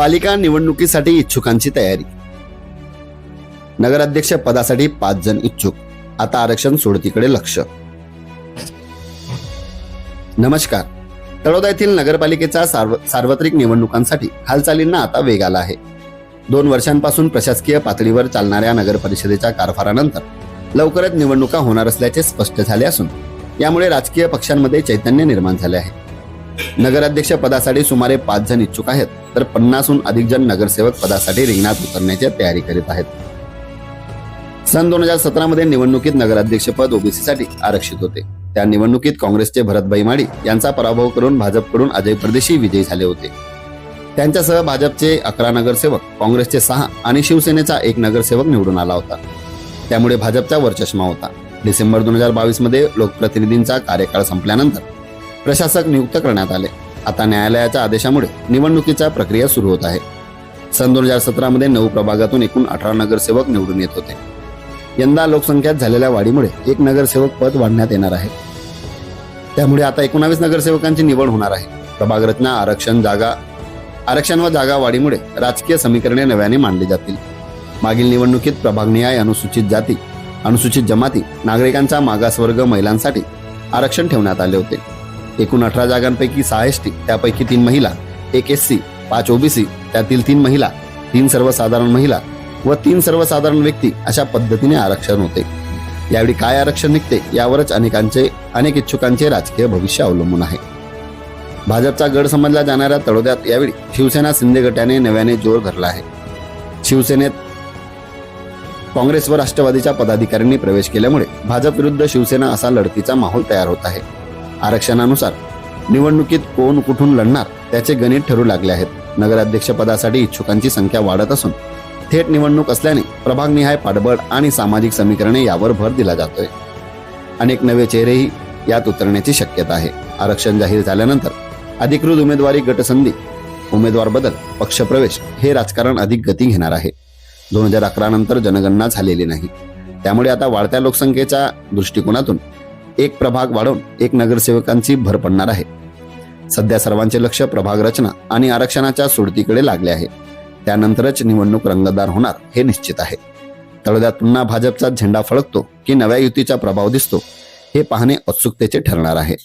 पालिका निवडणुकीसाठी इच्छुकांची तयारी. नगराध्यक्ष पदासाठी पाच जण इच्छुक. आता आरक्षण सोडतीकडे लक्ष. नमस्कार. तळोदा येथील नगरपालिकेच्या सार्व सार्वत्रिक निवडणुकांसाठी हालचालींना आता वेग आला आहे. दोन वर्षांपासून प्रशासकीय पातळीवर चालणाऱ्या नगर परिषदेच्या कारभारानंतर लवकरच निवडणुका होणार असल्याचे स्पष्ट झाले असून यामुळे राजकीय पक्षांमध्ये चैतन्य निर्माण झाले आहे. नगराध्यक्ष पदासाठी सुमारे पाच जण इच्छुक आहेत. तर पन्नासहून अधिक जण नगरसेवक पदासाठी रिंगणात उतरण्याची तयारी करीत आहेत. सन दोन हजार सतरा मध्ये निवडणुकीत नगराध्यक्षपद ओबीसीसाठी आरक्षित होते. त्या निवडणुकीत काँग्रेसचे भरतभाई माडी यांचा पराभव करून भाजपकडून अजय परदेशी विजयी झाले होते. त्यांच्यासह भाजपचे अकरा नगरसेवक काँग्रेसचे सहा आणि शिवसेनेचा एक नगरसेवक निवडून आला होता. त्यामुळे भाजपचा वरचष्मा होता. डिसेंबर दोन हजार बावीसमध्ये लोकप्रतिनिधींचा कार्यकाळ संपल्यानंतर प्रशासक नियुक्त करण्यात आले. आता न्यायालयाच्या आदेशामुळे निवडणुकीच्या प्रक्रिया सुरू होत आहे. सन दोन हजार सतरा मध्ये नऊ प्रभागातून एकूण अठरा नगरसेवक निवडून येत होते. यंदा लोकसंख्यात झालेल्या वाढीमुळे एक नगरसेवक पद वाढण्यात येणार आहे. त्यामुळे आता एकोणावीस नगरसेवकांची निवड होणार आहे. प्रभाग रचना आरक्षण जागा आरक्षण व जागा वाढीमुळे राजकीय समीकरणे नव्याने मांडली जातील. मागील निवडणुकीत प्रभागनिहाय अनुसूचित जाती अनुसूचित जमाती नागरिकांचा मागासवर्ग महिलांसाठी आरक्षण ठेवण्यात आले होते. एकूण अठरा जागांपैकी सहा एस टी त्यापैकी तीन महिला एक एस सी पाच ओबीसी त्यातील तीन महिला तीन सर्वसाधारण महिला व तीन सर्वसाधारण व्यक्ती अशा पद्धतीने आरक्षण होते. यावेळी काय आरक्षण निघते यावरच अनेकांचे अनेक इच्छुकांचे राजकीय भविष्य अवलंबून आहे. भाजपचा गड समजला जाणाऱ्या तळोद्यात यावेळी शिवसेना शिंदे गटाने नव्याने जोर धरला आहे. शिवसेनेत काँग्रेस व राष्ट्रवादीच्या पदाधिकाऱ्यांनी प्रवेश केल्यामुळे भाजप विरुद्ध शिवसेना असा लढतीचा माहोल तयार होत आहे. आरक्षणानुसार निवडणुकीत कोण कुठून लढणार त्याचे गणित ठरू लागले आहेत. नगराध्यक्ष पदासाठी इच्छुकांची संख्या वाढत असून थेट निवडणूक असल्याने प्रभागनिहाय पाठबळ आणि सामाजिक समीकरणे यावर भर दिला जातोय. अनेक नवे चेहरेही यात उतरण्याची शक्यता आहे. आरक्षण जाहीर झाल्यानंतर अधिकृत उमेदवारी गटसंधी उमेदवार बदल पक्षप्रवेश हे राजकारण अधिक गती घेणार आहे. दोन हजार अकरा नंतर जनगणना झालेली नाही. त्यामुळे आता वाढत्या लोकसंख्येच्या दृष्टिकोनातून एक प्रभाग वाढवून एक नगरसेवकांची भर पडणार आहे. सध्या सर्वांचे लक्ष प्रभाग रचना आणि आरक्षणाच्या सोडतीकडे लागले आहे. त्यानंतरच निवडणूक रंगतदार होणार हे निश्चित आहे. तळोद्यात पुन्हा भाजपचा झेंडा फळकतो की नव्या युतीचा प्रभाव दिसतो हे पाहणे उत्सुकतेचे ठरणार आहे.